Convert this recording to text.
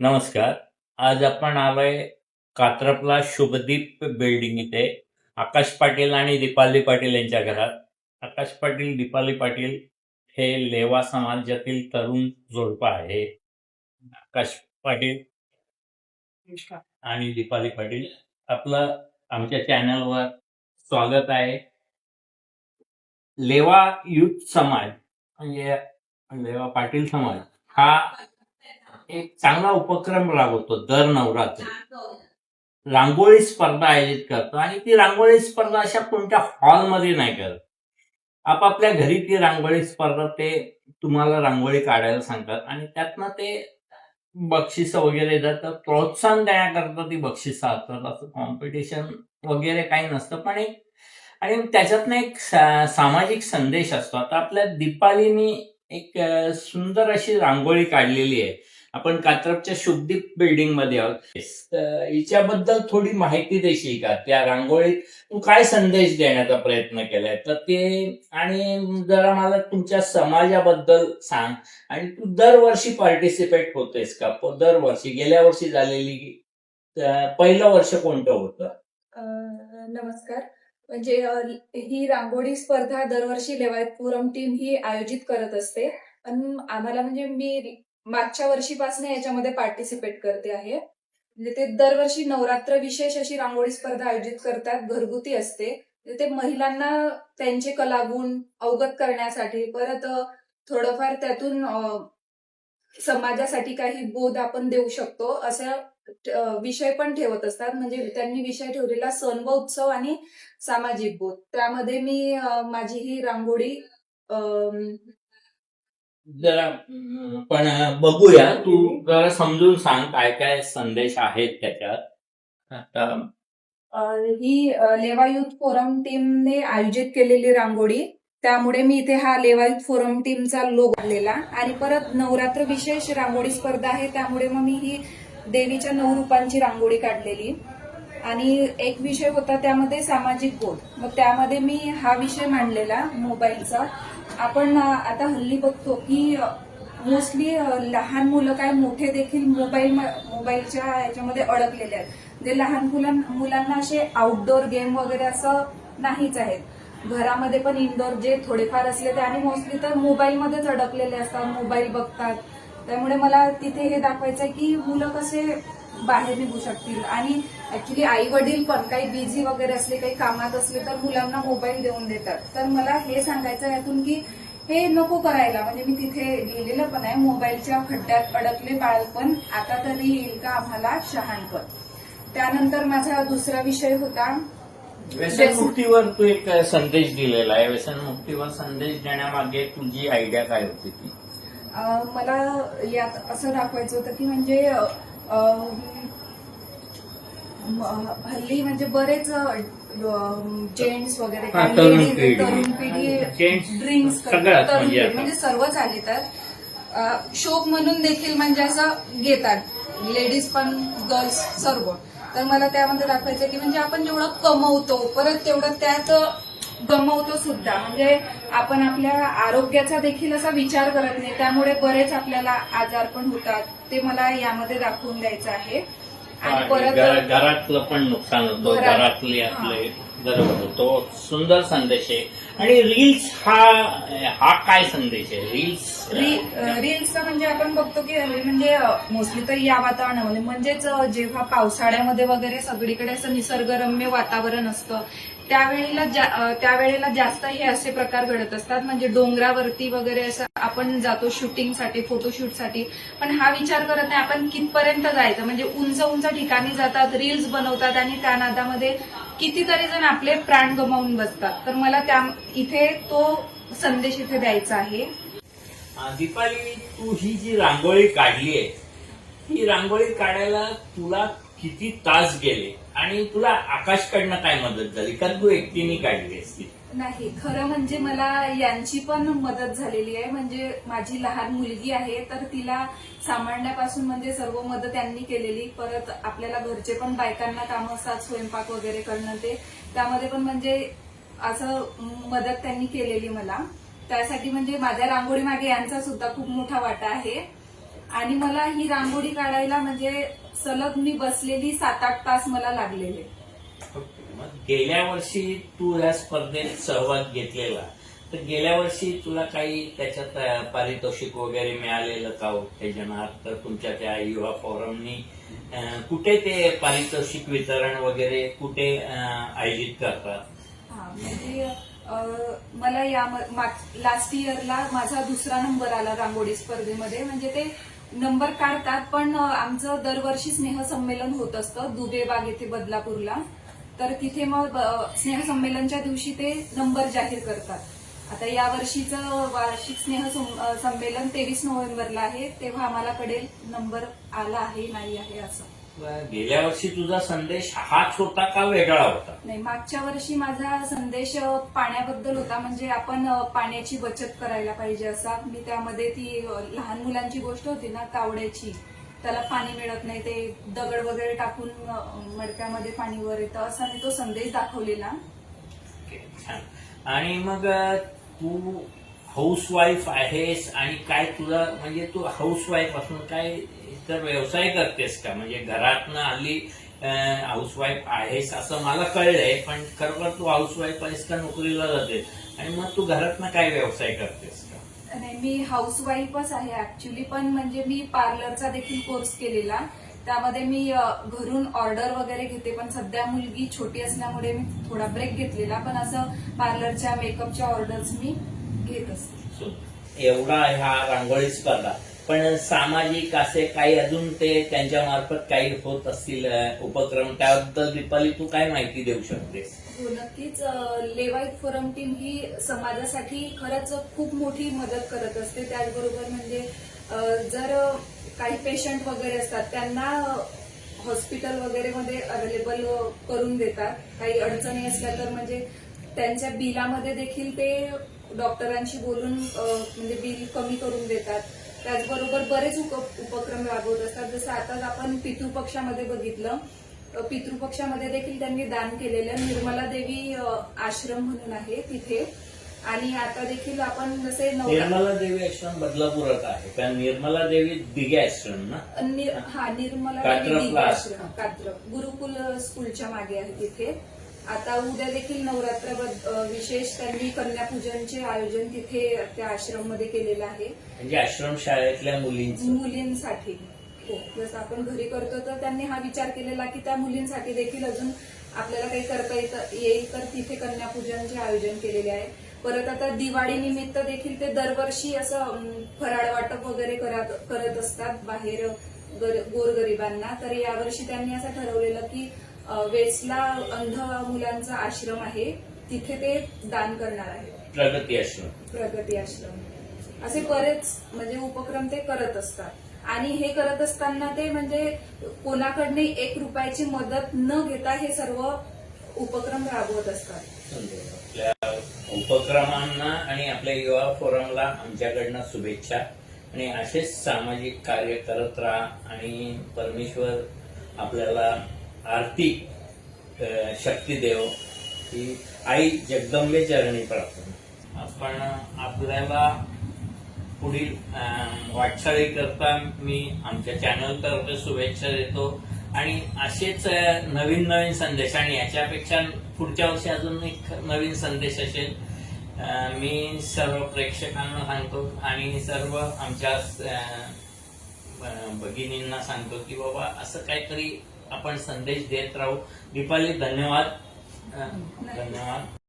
नमस्कार. आज आपण आलोय कात्रपला शुभदीप बिल्डिंग इथे. आकाश पाटील आणि दीपाली पाटील यांच्या घरात. आकाश पाटील दीपाली पाटील हे लेवा समाजातील तरुण जोडपं आहे. आकाश पाटील आणि दीपाली पाटील आपलं आमच्या चॅनलवर स्वागत आहे. लेवा युथ समाज म्हणजे लेवा पाटील समाज हा एक चांगला उपक्रम राबवतो दर नवरात्री. रांगोळी स्पर्धा आयोजित करतो आणि ती रांगोळी स्पर्धा अशा कोणत्या हॉलमध्ये नाही करत. आपापल्या घरी ती रांगोळी स्पर्धा ते तुम्हाला रांगोळी काढायला सांगतात आणि त्यातनं ते बक्षिस वगैरे जातं प्रोत्साहन देण्याकरता ती बक्षिस असतात. असं कॉम्पिटिशन वगैरे काही नसतं. पण एक आणि त्याच्यातनं एक सामाजिक संदेश असतो. आता आपल्या दीपालीनी एक सुंदर अशी रांगोळी काढलेली आहे. आपण कात्रपच्या शुभदीप बिल्डिंगमध्ये आहोत. हिच्याबद्दल थोडी माहिती देशील का? त्या रांगोळीत तू काय संदेश देण्याचा प्रयत्न केलाय? तर ते आणि जरा मला तुमच्या समाजाबद्दल सांग. आणि तू दरवर्षी पार्टिसिपेट होतेस का? दरवर्षी. गेल्या वर्षी झालेली पहिलं वर्ष कोणतं होतं? नमस्कार. म्हणजे ही रांगोळी स्पर्धा दरवर्षी लेवायतपुरम टीम ही आयोजित करत असते. पण आम्हाला म्हणजे मी मागच्या वर्षीपासून याच्यामध्ये पार्टिसिपेट करते आहे. म्हणजे ते दरवर्षी नवरात्र विशेष अशी रांगोळी स्पर्धा आयोजित करतात घरगुती असते. म्हणजे ते महिलांना त्यांचे कलागुण अवगत करण्यासाठी परत थोडंफार त्यातून समाजासाठी काही बोध आपण देऊ शकतो असा विषय पण ठेवत असतात. म्हणजे त्यांनी विषय ठेवलेला सण व उत्सव आणि सामाजिक बोध. त्यामध्ये मी माझी ही रांगोळी जरा पण बघूया. तू जरा समजून सांग काय काय संदेश आहेत त्याच्यात. आता ही अ, लेवा युथ फोरम टीमने आयोजित केलेली रांगोळी. त्यामुळे मी इथे हा लेवा युथ फोरम टीमचा लोग आणलेला. आणि परत नवरात्र विशेष रांगोळी स्पर्धा आहे. त्यामुळे मग मी ही देवीच्या नऊ रूपांची रांगोळी काढलेली. आणि एक विषय होता त्यामध्ये सामाजिक बोध. मग त्यामध्ये मी हा विषय मांडलेला मोबाईलचा. आपण आता हल्ली बघतो की मोस्टली लहान मुलं काय मोठे देखील मोबाईल मोबाईलच्या ह्याच्यामध्ये अडकलेले आहेत. जे लहान मुलांना असे आउटडोर गेम वगैरे असं नाहीच आहेत. घरामध्ये पण इनडोर जे थोडेफार असले ते आणि मोस्टली तर मोबाईलमध्येच अडकलेले असतात मोबाईल बघतात. त्यामुळे मला तिथे हे दाखवायचं आहे की मुलं कसे बाहेर निघू शकतील. आणि ऍक्च्युली आई वडील पण काही बिझी वगैरे असले काही कामात असले तर मुलांना मोबाईल देऊन देतात. तर मला हे सांगायचं यातून की हे नको करायला. म्हणजे मी तिथे लिहिलेलं पण आहे. मोबाईलच्या खड्ड्यात अडकले बाळपण आता तरी येईल का आम्हाला? शहाणपण त्यानंतर माझा दुसरा विषय होता. व्यसनमुक्तीवर तू एक संदेश दिलेला आहे. व्यसनमुक्तीवर संदेश देण्यामागे तुझी आयडिया काय होती ती? मला यात असं दाखवायचं होतं की म्हणजे हल्ली म्हणजे बरेच जेंट्स वगैरे तरुण पिढी. ड्रिंक्स तरुण म्हणजे पिढी. म्हणजे सर्वच आले तर शोक म्हणून देखील म्हणजे असं घेतात. लेडीज पण गर्ल्स सर्व. तर मला त्यामध्ये दाखवायचं की म्हणजे आपण जेवढं कमवतो परत तेवढं त्यात गमवतो सुद्धा. म्हणजे आपण आपल्या आरोग्याचा देखील असा विचार करत नाही. त्यामुळे बरेच आपल्याला आजार पण होतात. ते मला यामध्ये दाखवून द्यायचं आहे. आणि परत घरा- घरातलं पण नुकसान होतं. घरात- घरातले आपले बरोबर होतो. सुंदर संदेश आहे. आणि रील्स हा हा काय संदेश आहे? रील्स रील्सचं म्हणजे आपण बघतो की म्हणजे मोस्टली तर या वातावरणामध्ये. म्हणजेच जेव्हा पावसाळ्यामध्ये वगैरे सगळीकडे असं निसर्गरम्य वातावरण असतं त्यावेळेला जा- त्यावेळेला जास्त हे असे प्रकार घडत असतात. म्हणजे डोंगरावरती वगैरे असं आपण जातो शूटिंगसाठी फोटोशूटसाठी. पण हा विचार करत नाही. आपण कितपर्यंत जायचं? म्हणजे उंच उंच ठिकाणी जातात रील्स बनवतात आणि त्या नादामध्ये कितीतरी जण आपले प्राण गमावून बसतात. तर मला त्या इथे तो संदेश इथे द्यायचा आहे. दीपाली तू ही जी रांगोळी काढली आहे ही रांगोळी काढायला तुला किती तास गेले? आणि तुला आकाशकडनं काय मदत झाली? का तू एकटीने काढली असती. नाही खरं म्हणजे मला यांची पण मदत झालेली आहे. म्हणजे माझी लहान मुलगी आहे तर तिला सांभाळण्यापासून म्हणजे सर्व मदत त्यांनी केलेली. परत आपल्याला घरचे पण बायकांना कामं असतात स्वयंपाक वगैरे करणं ते. त्यामध्ये पण म्हणजे असं मदत त्यांनी केलेली मला. त्यासाठी म्हणजे माझ्या रांगोळी मागे यांचा सुद्धा खूप मोठा वाटा आहे. आणि मला ही रांगोळी काढायला म्हणजे सलग मी बसलेली सात आठ तास मला लागलेले. मग गेल्या वर्षी तू या स्पर्धेत सहभाग घेतलेला. तर गेल्या वर्षी तुला काही त्याच्यात पारितोषिक वगैरे मिळालेलं का हो? उत्तेजनार्थ तुमच्या त्या युवा फोरमनी कुठे ते पारितोषिक वितरण वगैरे कुठे आयोजित करतात? हा म्हणजे मला या लास्ट इयरला माझा दुसरा नंबर आला रांगोळी स्पर्धेमध्ये. म्हणजे ते नंबर काढतात पण आमचं दरवर्षी स्नेहसंमेलन होत असतं दुबेबाग येथे बदलापूरला. तर तिथे मग स्नेहसंमेलनच्या दिवशी ते नंबर जाहीर करतात. आता या वर्षीचं वार्षिक स्नेह संमेलन तेवीस नोव्हेंबरला आहे तेव्हा आम्हाला कळेल नंबर आला आहे नाही आहे असं. गेल्या वर्षी तुझा संदेश हाच होता का वेगळा होता? नाही मागच्या वर्षी माझा संदेश पाण्याबद्दल होता म्हणजे आपण पाण्याची बचत करायला पाहिजे असा. मी त्यामध्ये ती लहान मुलांची गोष्ट होती ना कावड्याची त्याला पाणी मिळत नाही ते दगड वगैरे टाकून मडक्यामध्ये पाणी वर येतं असा मी तो संदेश दाखवलेला. आणि मग तू हाऊसवाईफ आहेस आणि काय तुला म्हणजे तू हाऊसवाईफ असून काय इतर व्यवसाय करतेस का? म्हणजे घरातनं आली हाऊसवाईफ आहेस असं मला कळलंय पण खरोखर तू हाऊसवाईफ आहेस का नोकरीला जाते आणि मग तू घरातनं काय व्यवसाय करतेस का? नाही मी हाऊसवाईफच आहे ऍक्च्युली पण म्हणजे मी पार्लरचा देखील कोर्स केलेला. त्यामध्ये मी घरून ऑर्डर वगैरे घेते पण सध्या मुलगी छोटी असल्यामुळे मी थोडा ब्रेक घेतलेला. पण असं पार्लरच्या मेकअपच्या ऑर्डर्स मी घेत असते. एवढा ह्या रांगोळी स्पर्धा. पण सामाजिक असे काही अजून ते त्यांच्या मार्फत काही होत असतील उपक्रम त्याबद्दल दीपाली तू काय माहिती देऊ शकतेस? हो नक्कीच लेवाईट फोरम टीम ही समाजासाठी खरंच खूप मोठी मदत करत असते. त्याचबरोबर म्हणजे जर काही पेशंट वगैरे असतात त्यांना हॉस्पिटल वगैरे मध्ये अवेलेबल करून देतात. काही अडचणी असल्या तर म्हणजे त्यांच्या बिलामध्ये देखील ते डॉक्टरांशी बोलून म्हणजे बिल कमी करून देतात. त्याचबरोबर बरेच उप- उपक्रम राबवत असतात. जसं आता आपण पितृपक्षामध्ये बघितलं पितृपक्षामध्ये देखील त्यांनी दान केलेलं निर्मला देवी आश्रम म्हणून आहे तिथे. आणि आता देखील आपण जसे निर्मला देवी आश्रम बदलापुरात आहे. कारण निर्मला देवी दिघे आश्रम ना? नि- हा निर्मला देवी. आश्रम. कात्र गुरुकुल स्कूलच्या मागे आहे तिथे. आता उद्या देखील नवरात्र विशेष त्यांनी कन्यापूजनचे आयोजन तिथे त्या आश्रममध्ये केलेलं आहे. म्हणजे आश्रम शाळेतल्या मुलींचं. मुलींसाठी. हो जसं आपण घरी करतो तर त्यांनी हा विचार केलेला की त्या मुलींसाठी देखील अजून आपल्याला काही करता येतं येईल तर तिथे कन्यापूजनचे आयोजन केलेले आहे. परत आता दिवाळी निमित्त देखील ते दरवर्षी असं फराळ वाटप वगैरे करत असतात बाहेर गर- गोरगरिबांना. तर यावर्षी त्यांनी असं ठरवलेलं की वेस्टला अंध मुलांचा आश्रम आहे तिथे ते दान करणार आहे. प्रगती आश्रम. प्रगती आश्रम. असे बरेच म्हणजे उपक्रम ते करत असतात. आणि हे करत असताना ते म्हणजे कोणाकडने एक रुपयाची मदत न घेता हे सर्व उपक्रम राबवत असतात. आपल्या उपक्रमांना आणि आपल्या युवा फोरमला आमच्याकडनं शुभेच्छा. आणि असेच सामाजिक कार्य करत राहा आणि परमेश्वर आपल्याला आर्थिक शक्तिदेव शक्ती देव ही आई जगदंबेचरणी प्रार्थना आपण आपल्याला पुढील अं, करता मी आमच्या चॅनलतर्फे शुभेच्छा देतो. आणि असेच नवीन नवीन संदेश आणि याच्यापेक्षा पुढच्या वर्षी अजून एक नवीन संदेश असेल मी सर्व प्रेक्षकांना सांगतो आणि सर्व आमच्या भगिनींना सांगतो की बाबा असं काहीतरी आपण संदेश देत राहू. दीपाली धन्यवाद. धन्यवाद.